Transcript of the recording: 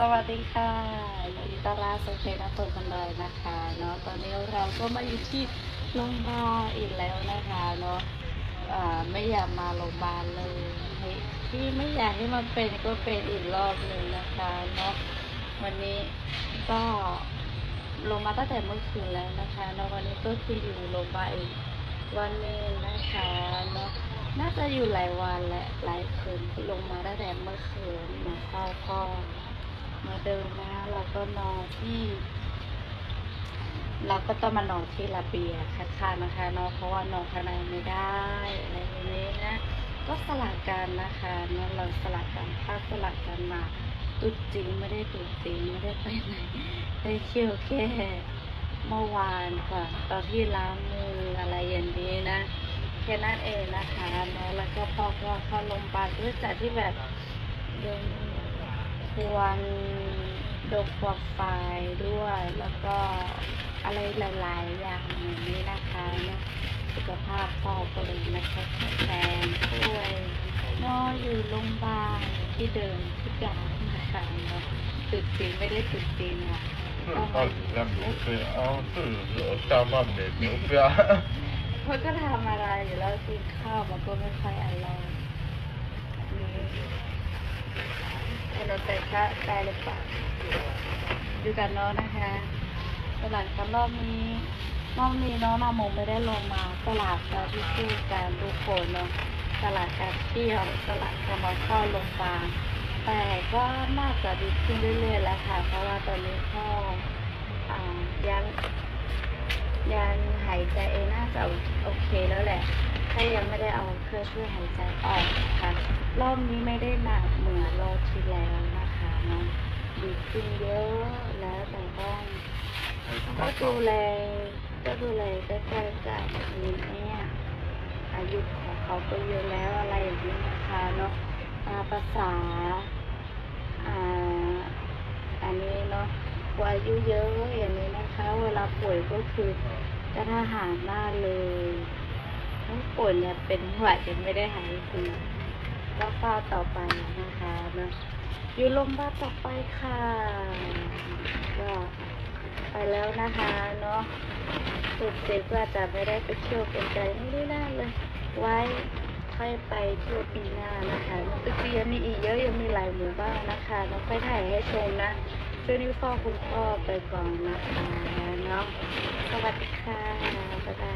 สวัสดีค่ะยินดีต้อนรับสู่เพจนักเปิดกันเลยนะคะเนาะตอนนี้เราก็มาอยู่ที่โรงพยาบาลอีกแล้วนะคะเนาะอ่าไม่อยากมาโรงพยาบาลเลยที่ไม่อยากให้มันเป็นก็เป็นอีกรอบหนึ่งนะคะเนาะวันนี้ก็ลงมาตั้งแต่เมื่อคืนแล้วนะคะเนาะวันนี้ก็คืออยู่โรงพยาบาลอีกวันนึงนะคะเนาะน่าจะอยู่หลายวันและหลายคืนลงมาตั้งแต่เมื่อคืนมาเข้าพ่อมา เดินนะเราก็นอนที่เราก็ต้องมานอนที่ระเบียงข้างๆนะคะเนาะเพราะว่านอนข้างในไม่ได้อะไรอย่างนี้นะก็สลับกันนะคะเนาะเราสลับกันถ้าสลับกันมาตุดจริงไม่ได้ตุดจริงไม่ได้ไปไหนได้เที่ยวแค่เมื่อวานค่ะตอนที่ล้างมืออะไรอย่างนี้นะแค่นั้นเองนะคะเนาะแล้วก็พ่อก็เข้าโรงพยาบาลด้วยจากที่แบบโดน ควรโดนควงไฟด้วย แล้วก็อะไรหลาย ๆ อย่างอย่างนี้นะคะเนาะสุขภาพพ่อก็เลยนะคะแข็งแรงช่วยนอนอยู่โรงพยาบาลที่เดิมทุกอย่างนะคะเนาะตึกจริงไม่ได้ตึกจริงอะ Alla blodfria, ja du stammar med blodfria. มันก็ทำอะไรอยู่แล้วกินข้าวมันก็ไม่ค่อยอร่อย เราแต่ก็ได้หรือเปล่าดูกันเนาะนะคะตลาดกันรอบนี้รอบนี้เนาะนาโมไม่ได้ลงมาตลาดกาที่พูดกันทุกคนเนาะตลาดการเที่ยวตลาดการมาเข้าโรงพยาแต่ก็น่าจะดีขึ้นเรื่อยๆแล้วค่ะ เพราะว่าตอนนี้พ่อยังยังหายใจเองน่าจะโอเคแล้วแหละถ้ายังไม่ได้เอาเครื่องช่วยหายใจออกค่ะ รอบนี้ไม่ได้หนัก ดีขึ้นเยอะแล้วแต่ต้องก็ดูแลก็ดูแลใกล้ๆกันนี้เนี่ยอายุของเขาก็เยอะแล้วอะไรอย่างนี้นะคะเนาะภาษาอ่าอันนี้เนาะพออายุเยอะอย่างนี้นะคะ เวลาป่วยก็คือจะทหารหน้าเลยทั้งป่วยเนี่ยเป็นหวัดยังไม่ได้หายดีก็เฝ้าต่อไป อยู่โรงพยาบาลต่อไปค่ะก็ไปแล้วนะคะเนาะสุดเจ็บว่าจะไม่ได้ไปเที่ยวเป็นไกลไม่ได้น่าเลย ไว้ค่อยไปเที่ยวปีหน้านะคะมันก็จะยังมีอีกเยอะยังมีหลายหมู่บ้านนะคะน้องไปถ่ายให้ชมนะช่วยนิ้วเฝ้าคุณพ่อไปก่อนนะคะเนาะสวัสดีค่ะบ๊ายบาย